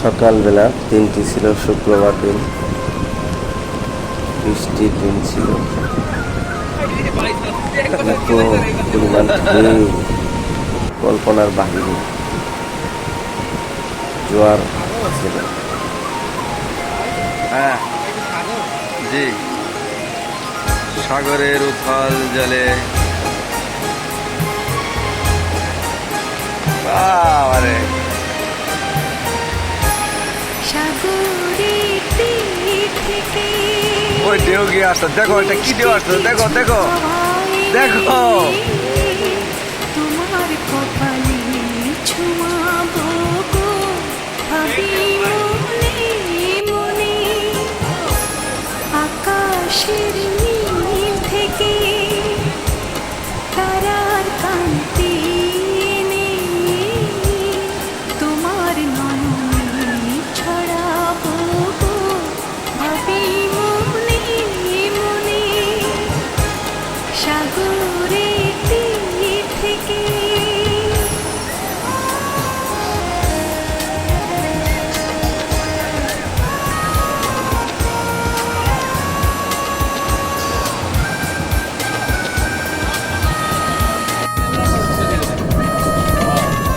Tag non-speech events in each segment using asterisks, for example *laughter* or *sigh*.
সকালবেলা দিনটি ছিল শুক্রবার দিন। বৃষ্টির দিন ছিল। কল্পনার বাহিনী। জোয়ার হ্যাঁ। জি। সাগরের উথাল জলে। ওই ঢেউ গিয়ে আসতো দেখো এটা কি ঢেউ আসতো দেখো দেখো। দেখো।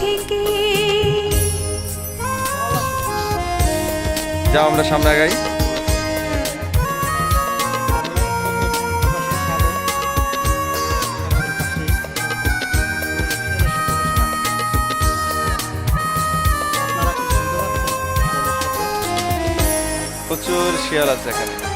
থেকে। যাও আমরা সামনে গাই প্রচুর শিয়াল আছে এখানে।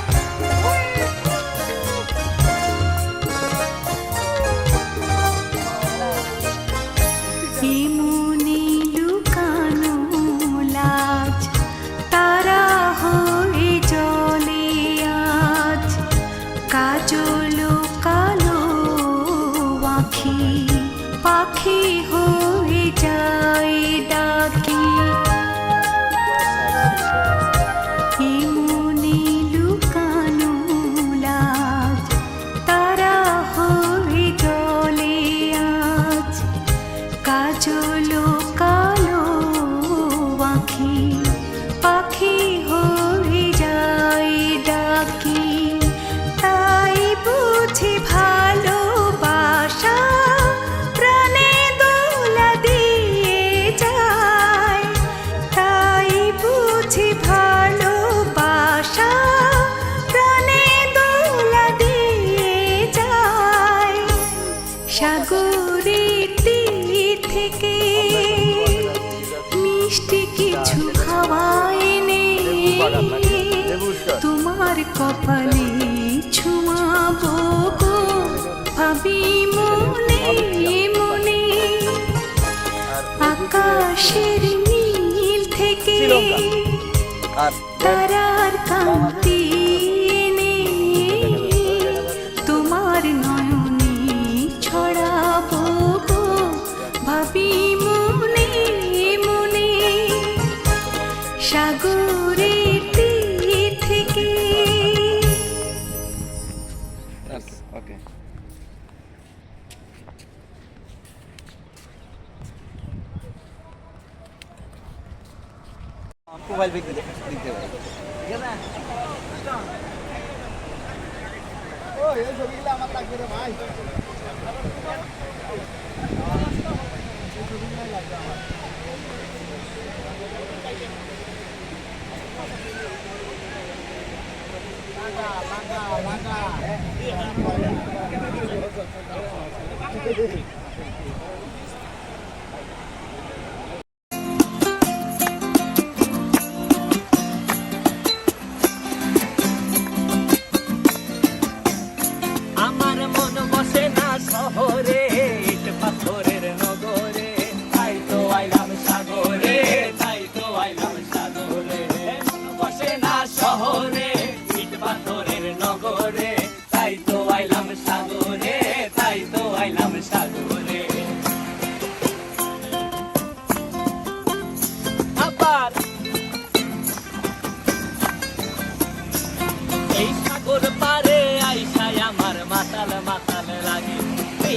ভাবি মনে মনে আকাশের নীল থেকে আর মোবাইল বিক্রি দিতে পারি আমার *laughs*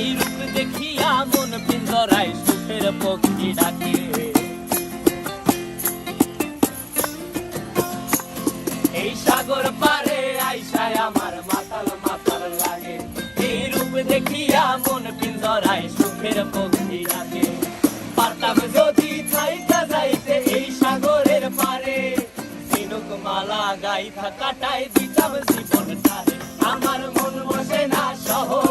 এই রূপ দেখিয়া মন পিন্দরায় সুখের পক্ষী ডাকে। এই সাগর পারে আইসায় আমার মাতাল মাতাল লাগে। এই রূপ দেখিয়া মন পিন্দরায় সুখের পক্ষী ডাকে। পারতাম যদি থাইকা যাইতে এই সাগরের পারে। ঝিনুক মালা গাইথা কাটাই দিতাম জীবনটারে আমার মন বসে না শহরে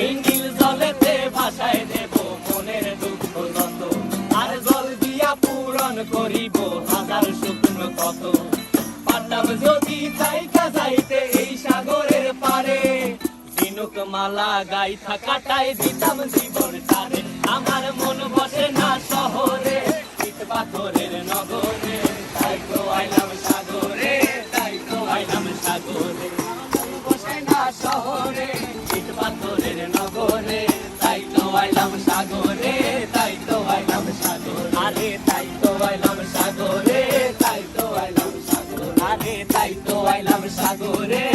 এই নীল জলেতে ভাষায় দেব, মনের দুঃখ যত আর জল দিয়া পূরণ করিব, হাজার স্বপ্ন কত। যদি থাইকা যাইতে এই সাগরের পারে। ঝিনুক মালা গাইথা কাটাই দিতাম জীবন তারে আমার মন বসে না শহরে পাথরের নগরে। আইলাম সাগরে।